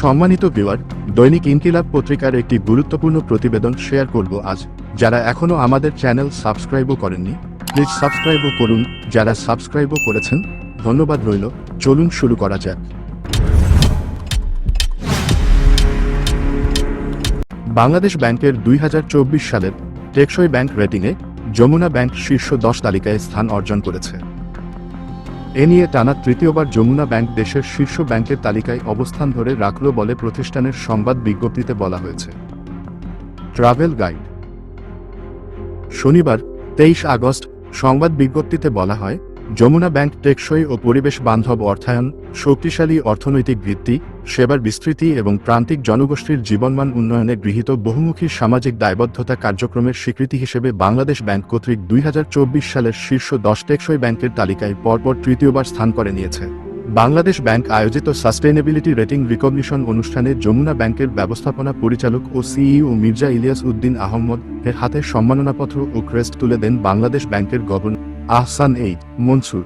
সম্মানিত ভিউয়ার দৈনিক ইনকিলাব পত্রিকার একটি গুরুত্বপূর্ণ প্রতিবেদন শেয়ার করব আজ। যারা এখনও আমাদের চ্যানেল সাবস্ক্রাইবও করেননি প্লিজ সাবস্ক্রাইবও করুন। যারা সাবস্ক্রাইবও করেছেন, ধন্যবাদ রইল। চলুন শুরু করা যাক। বাংলাদেশ ব্যাংকের দুই হাজার চব্বিশ সালের টেকসই ব্যাংক রেটিংয়ে যমুনা ব্যাংক শীর্ষ দশ তালিকায় স্থান অর্জন করেছে। এ নিয়ে টানা তৃতীয়বার যমুনা ব্যাংক দেশের শীর্ষ ব্যাংকের তালিকায় অবস্থান ধরে রাখল বলে প্রতিষ্ঠানের সংবাদ বিজ্ঞপ্তিতে বলা হয়েছে। Travel guide. শনিবার, তেইশ আগস্ট, সংবাদ বিজ্ঞপ্তিতে বলা হয় যমুনা ব্যাংক টেকসই ও পরিবেশ বান্ধব অর্থায়ন, শক্তিশালী অর্থনৈতিক ভিত্তি, সেবার বিস্তৃতি এবং প্রান্তিক জনগোষ্ঠীর জীবনমান উন্নয়নে গৃহীত বহুমুখী সামাজিক দায়বদ্ধতা কার্যক্রমের স্বীকৃতি হিসেবে বাংলাদেশ ব্যাংক কর্তৃক দুই হাজার চব্বিশ সালের শীর্ষ দশ টেকসই ব্যাংকের তালিকায় পরপর তৃতীয়বার স্থান করে নিয়েছে। বাংলাদেশ ব্যাংক আয়োজিত সাস্টেইনেবিলিটি রেটিং রিকগনিশন অনুষ্ঠানে যমুনা ব্যাংকের ব্যবস্থাপনা পরিচালক ও সিইও মির্জা ইলিয়াস উদ্দিন আহমদ এর হাতে সম্মাননাপত্র ও ক্রেস্ট তুলে দেন বাংলাদেশ ব্যাংকের গভর্নর আহসান এই মনসুর।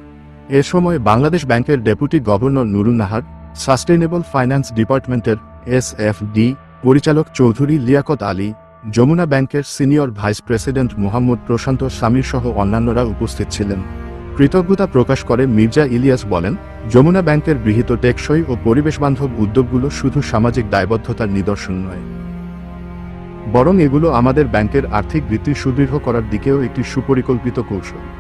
এ সময় বাংলাদেশ ব্যাংকের deputy governor Nurun Nahar, sustainable finance ডিপার্টমেন্টের এস এফ ডি, পরিচালক চৌধুরী লিয়াকত আলী, যমুনা ব্যাংকের senior vice president Mohammad Prashanta স্বামীর সহ অন্যান্যরা উপস্থিত ছিলেন। কৃতজ্ঞতা প্রকাশ করে মির্জা ইলিয়াস বলেন, যমুনা ব্যাংকের গৃহীত টেকসই ও পরিবেশবান্ধব উদ্যোগগুলো শুধু সামাজিক দায়বদ্ধতার নিদর্শন নয়। বরং এগুলো আমাদের ব্যাংকের আর্থিক ভিত্তি সুদৃঢ় করার দিকেও একটি সুপরিকল্পিত কৌশল।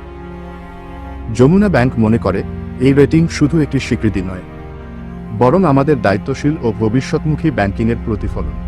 যমুনা ব্যাংক মনে করে, এই রেটিং শুধু একটি স্বীকৃতি নয়, বরং আমাদের দায়িত্বশীল ও ভবিষ্যৎমুখী ব্যাংকিংয়ের প্রতিফলন।